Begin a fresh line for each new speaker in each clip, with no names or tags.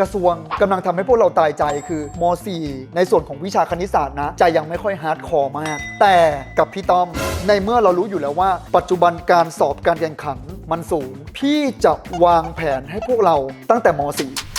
กระทรวงกำลังทำให้พวกเราตายใจคือม .4 ในส่วนของวิชาคณิตศาสตร์นะใจยังไม่ค่อยฮาร์ดคอร์มาก แต่กับพี่ต้อม ในเมื่อเรารู้อยู่แล้วว่า ปัจจุบันการสอบการแข่งขันมันสูง พี่จะวางแผนให้พวกเราตั้งแต่ม .4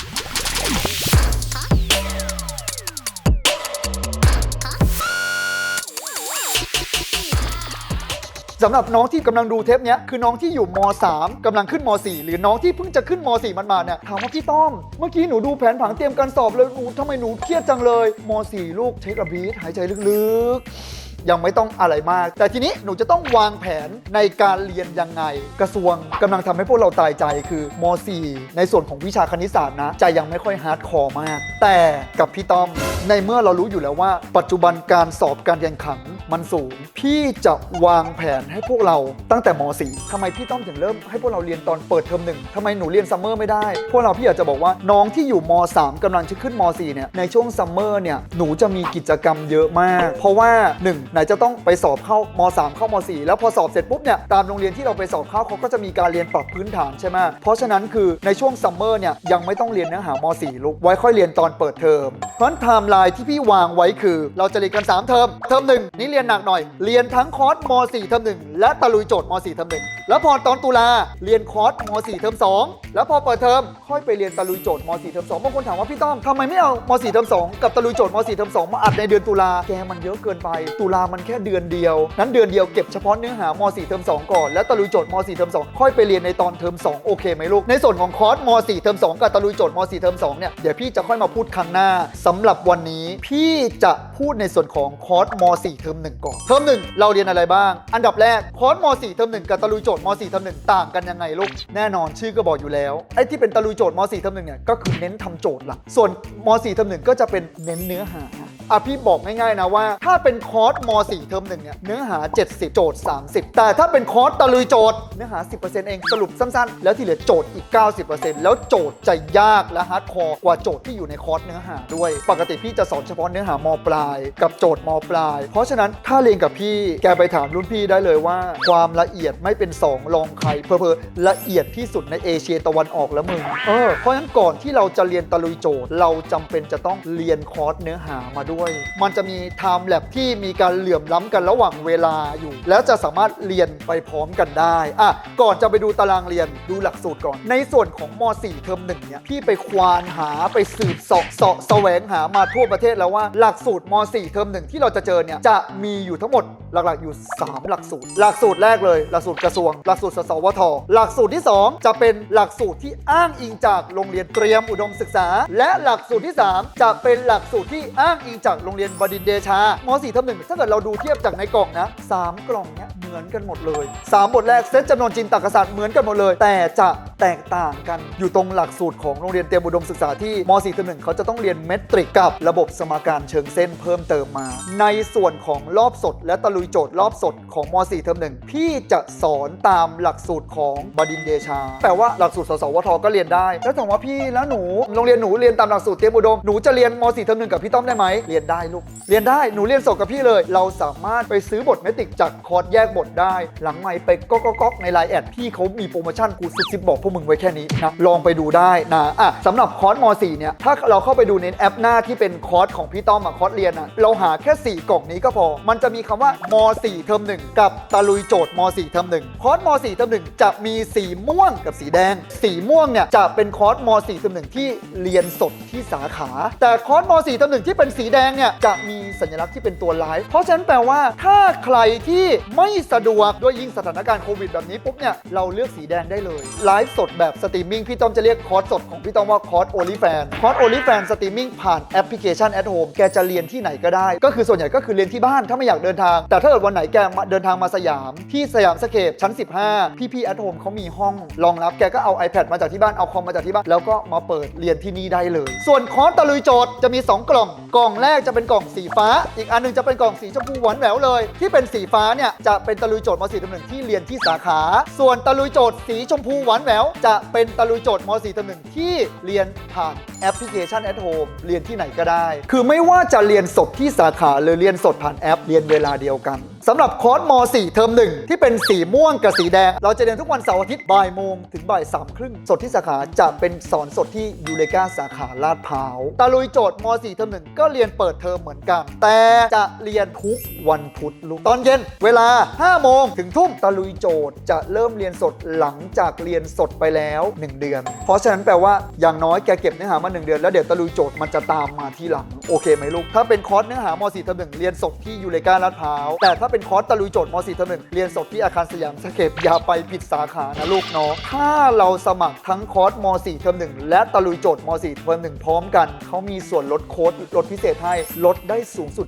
สำหรับน้องที่กำลังดูเทปเนี้ยคือน้องที่อยู่ม .3 กำลังขึ้นม .4 หรือน้องที่เพิ่งจะขึ้นม .4 มันมาเนี่ยถามว่าพี่ต้อม เมื่อกี้หนูดูแผนผังเตรียมการสอบเลยหนูทำไมหนูเครียดจังเลยม .4 ลูกเทคอะบีทหายใจลึกๆยังไม่ต้องอะไรมาก แต่ทีนี้หนูจะต้องวางแผนในการเรียนยังไง กระทรวงกำลังทำให้พวกเราตายใจคือม .4 ในส่วนของวิชาคณิตศาสตร์นะใจยังไม่ค่อยฮาร์ดคอร์มาก แต่กับพี่ต้อมในเมื่อเรารู้อยู่แล้วว่า ปัจจุบันการสอบการแข่งขัน มันสูง พี่จะวางแผนให้พวกเราตั้งแต่ม .4 ทำไมพี่ต้อมถึงเริ่มให้พวกเราเรียนตอนเปิดเทอมหนึ่งทำไมหนูเรียนซัมเมอร์ไม่ได้ พวกเราพี่อยากจะบอกว่าน้องที่อยู่ม .3 กำลังจะขึ้นม .4 เนี่ยในช่วงซัมเมอร์เนี่ยหนูจะมีกิจกรรมเยอะมาก เพราะว่า 1 ไหนจะต้องไปสอบเข้าม .3 เข้าม .4 แล้วพอสอบเสร็จปุ๊บเนี่ยตามโรงเรียนที่เราไปสอบเข้าเขาก็จะมีการเรียนปรับพื้นฐานใช่ไหมเพราะฉะนั้นคือในช่วงซัมเมอร์เนี่ยยังไม่ต้องเรียนเนื้อหาม .4 ลูกไว้ค่อยเรียนตอนเปิดเทอมเพราะฉะนั้นไทม์ไลน์ที่พี่วางไว้คือ เราจะเรียนกัน 3 เทอมเทอมหนึ่งนี่เรียนหนักหน่อย เรียนทั้งคอร์สม .4 เทอมหนึ่งและตะลุยโจทย์ม .4 เทอมหนึ่งแล้วพอตอนตุลาเรียนคอร์สม .4 เทอม2 แล้วพอเปิดเทอมค่อยไปเรียนตะลุยโจทย์ม .4 เทอม2บางคนถามว่าพี่ต้อมทำไมไม่เอาม .4 เทอม2 กับตะลุยโจทย์ม .4 เทอม2 มาอัดในเดือนตุลาแกมันเยอะเกินไป ตุลามันแค่เดือนเดียวนั้นเดือนเดียวเก็บเฉพาะเนื้อหาม .4 เทอม2 ก่อนแล้วตะลุยโจทย์ม .4 เทอม2 ค่อยไปเรียนในตอนเทอม2โอเคไหมลูกในส่วนของคอร์สม .4 เทอม2 กับตะลุยโจทย์ม .4 เทอม2เนี่ยเดี๋ยวพี่จะค่อยมาพูดครั้งหน้าสำหรับวันนี้พี่จะพูดในส่วนของคอร์สม .4 เทอม1 ก่อนเทอม1เราเรียนอะไรบ้าง อันดับแรกคอร์สม .4 เทอม1 กับตะลุยโจทย์ม .4 เทอม1ต่างกันยังไงลูก แน่นอนชื่อก็บอกอยู่แล้ว ไอ้ที่เป็นตะลุยโจทย์ม .4 เทอม1เนี่ยก็คือเน้นทำโจทย์หลักส่วนม .4 เทอม1ก็จะเป็นเน้นเนื้อหา อะพี่บอกง่ายๆนะว่า ถ้าเป็นคอร์สม .4 เทอมหนึ่งเนี่ยเนื้อหา 70 โจทย์ 30 แต่ถ้าเป็นคอร์สตะลุยโจทย์เนื้อหา 10%เองสรุปสั้นๆ แล้วที่เหลือโจทย์อีก 90%แล้วโจทย์จะยากและฮาร์ดคอร์กว่าโจทย์ที่อยู่ในคอร์สเนื้อหาด้วย ปกติพี่จะสอนเฉพาะเนื้อหามปลาย กับโจทย์มปลาย เพราะฉะนั้นถ้าเรียนกับพี่แกไปถามรุ่นพี่ได้เลยว่า ความละเอียดไม่เป็นสองรองใครเพอเพอละเอียดที่สุดในเอเชียตะวันออกแล้วมึงเออเพราะฉะนั้นก่อนที่เราจะเรียนตะลุยโจทย์ เราจำเป็นจะต้องเรียนคอร์สเนื้อหามาด้วยมันจะมีไทม์แลบที่มีการเหลื่อมล้ำกันระหว่างเวลาอยู่ แล้วจะสามารถเรียนไปพร้อมกันได้อะก่อนจะไปดูตารางเรียนดูหลักสูตรก่อน ในส่วนของม .4 เทอมหนึ่งเนี่ยพี่ไปควานหาไปสืบเสาะเสาะแสวงหามาทั่วประเทศแล้วว่าหลักสูตรม .4 เทอมหนึ่งที่เราจะเจอเนี่ยจะมีอยู่ทั้งหมดหลักๆอยู่ 3 หลักสูตร หลักสูตรแรกเลยหลักสูตรกระทรวง หลักสูตรสสวท หลักสูตรที่ 2 จะเป็นหลักสูตรที่อ้างอิงจากโรงเรียนเตรียมอุดมศึกษา และหลักสูตรที่ 3 จะเป็นหลักสูตรที่อ้างอิงจากโรงเรียนบดินทร์เดชาม 4 ทับหนึ่งถ้าเกิดเราดูเทียบจากในกล่องนะสามกล่องเนี้ย มือนกันหมดเลยสามบทแรกเซตจำนวนจินตกษัตริย์เหมือนกันหมดเลย แต่จะแตกต่างกันอยู่ตรงหลักสูตรของโรงเรียนเตรียมอุดมศึกษาที่ม .4 เทอมหนึ่งเขาจะต้องเรียนเมตริกกับระบบสมการเชิงเส้นเพิ่มเติมมา ในส่วนของรอบสด และตะลุยโจทย์รอบสดของม .4 เทอมหนึ่งพี่จะสอนตามหลักสูตรของบดินเดชาแปลว่าหลักสูตรสสวทก็เรียนได้ แล้วถามว่าพี่แล้วหนูโรงเรียนหนูเรียนตามหลักสูตรเตรียมอุดมหนูจะเรียนม .4 เทอมหนึ่งกับพี่ต้อมได้ไหมเรียนได้ลูกเรียนได้หนูเรียนสดกับพี่เลย เราสามารถไปซื้อบทเมตริกจากคอร์สแยกบทได้ หลังไม่ไปก็ก็ก็ในไลน์แอดพี่เขามีโปรโมชั่นกูซิบบอกพวกมึงไว้แค่นี้นะลองไปดูได้นะอะสำหรับคอร์สม .4 เนี่ยถ้าเราเข้าไปดูในแอปหน้าที่เป็นคอร์สของพี่ต้อมอะคอร์สเรียนอะเราหาแค่ 4 กล่องนี้ก็พอ มันจะมีคำว่าม .4 เทอม1 กับตะลุยโจทย์ม .4 เทอม1คอร์สม .4 เทอม1 จะมีสีม่วงกับสีแดง สีม่วงเนี่ยจะเป็นคอร์สม .4 เทอม1 ที่เรียนสดที่สาขา แต่คอร์สม .4 เทอม1 ที่เป็นสีแดงเนี่ยจะมีสัญลักษณ์ที่เป็นตัวไลฟ์เพราะฉะนั้นแปลว่าถ้าใครที่ไม่สะดวกด้วยยิ่งสถานการณ์โควิดแบบนี้ปุ๊บเนี่ยเราเลือกสีแดงได้เลยไลฟ์สดแบบสตรีมมิ่งพี่ต้อมจะเรียกคอร์สสดของพี่ต้อมว่าคอร์สโอลิแฟนคอร์สโอลิแฟนสตรีมมิ่งผ่านแอปพลิเคชัน at home แกจะเรียนที่ไหนก็ได้ ก็คือส่วนใหญ่ก็คือเรียนที่บ้านถ้าไม่อยากเดินทาง แต่ถ้าเกิดวันไหนแกมาเดินทางมาสยาม ที่สยามสเคปชั้น 15 พี่พี่ at home เขามีห้องรองรับแกก็เอา iPad มาจากที่บ้านเอาคอมมาจากที่บ้านแล้วก็มาเปิดเรียนที่นี่ได้เลย ส่วนคอร์สตะลุยโจทย์จะมี 2 กล่อง กล่องแรกจะเป็นกล่องสีฟ้า อีกอันนึงจะเป็นกล่องสีชมพูหวานแหววเลย ที่เป็นสีฟ้าเนี่ยจะเป็นตะลุยโจทย์ม .4 ตำหนึ่งที่เรียนที่สาขา ส่วนตะลุยโจทย์สีชมพูหวานแหววจะเป็นตะลุยโจทย์ม .4 ตำหนึ่งที่เรียนผ่านแอปพลิเคชัน at home เรียนที่ไหนก็ได้ คือไม่ว่าจะเรียนสดที่สาขาหรือเรียนสดผ่านแอปเรียนเวลาเดียวกัน สำหรับคอร์สม .4 เทอม1 ที่เป็นสีม่วงกับสีแดง เราจะเรียนทุกวันเสาร์อาทิตย์บ่ายโมงถึงบ่ายสามครึ่งสดที่สาขาจะเป็นสอนสดที่ยูเลกาสาขาลาดพร้าวตาลุยโจทย์ม .4 เทอม1 ก็เรียนเปิดเทอมเหมือนกัน แต่จะเรียนทุกวันพุธลูกตอนเย็น เวลา 5 โมงถึงทุ่มตาลุยโจทย์จะเริ่มเรียนสดหลังจากเรียนสดไปแล้ว 1 เดือน เพราะฉะนั้นแปลว่าอย่างน้อยแกเก็บเนื้อหามา 1 เดือน แล้วเดี๋ยวตะลุยโจทย์มันจะตามมาที่หลังโอเคไหมลูกถ้าเป็นคอร์สเนื้อหาม 4 เทอมหนึ่งเรียนสดที่ยูเลกาลาดพร้าวแต่ถ้าเป็นคอร์สตะลุยโจทย์ม4เทอมหนึ่งเรียนสดที่อาคารสยามสเคปอย่าไปผิดสาขานะลูกเนาะถ้าเราสมัครทั้งคอร์สม4เทอมหนึ่งและตะลุยโจทย์ม4เทอมหนึ่งพร้อมกันเขามีส่วนลดโค้ดลดพิเศษให้ลดได้สูงสุด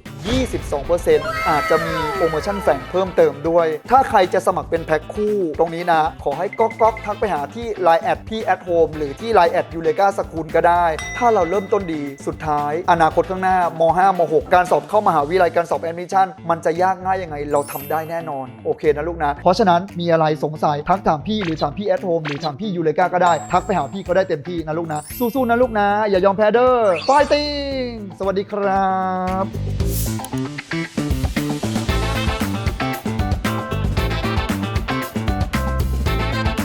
22%อาจจะมีโปรโมชั่นแฝงเพิ่มเติมด้วย ถ้าใครจะสมัครเป็นแพ็คคู่ ตรงนี้นะ ขอให้ก๊อกก๊อกทักไปหาที่ Line แอดพี่แอดโฮมหรือที่ Line แอดยูเลกาสคูลก็ได้ ถ้าเราเริ่มต้นดีสุดท้าย อนาคตข้างหน้าม 5 ม 6 การสอบเข้ามหาวิทยาลัยการสอบแอดมิชชั่นมันจะยากง่ายยังไงเราทำได้แน่นอน โอเคนะลูกนะ เพราะฉะนั้นมีอะไรสงสัยทักถามพี่หรือถามพี่แอดโฮมหรือถามพี่ยูเลกาก็ได้ ทักไปหาพี่ก็ได้เต็มที่นะลูกนะ สู้ๆนะลูกนะ อย่ายอมแพ้เด้อไฟติ้งสวัสดีครับ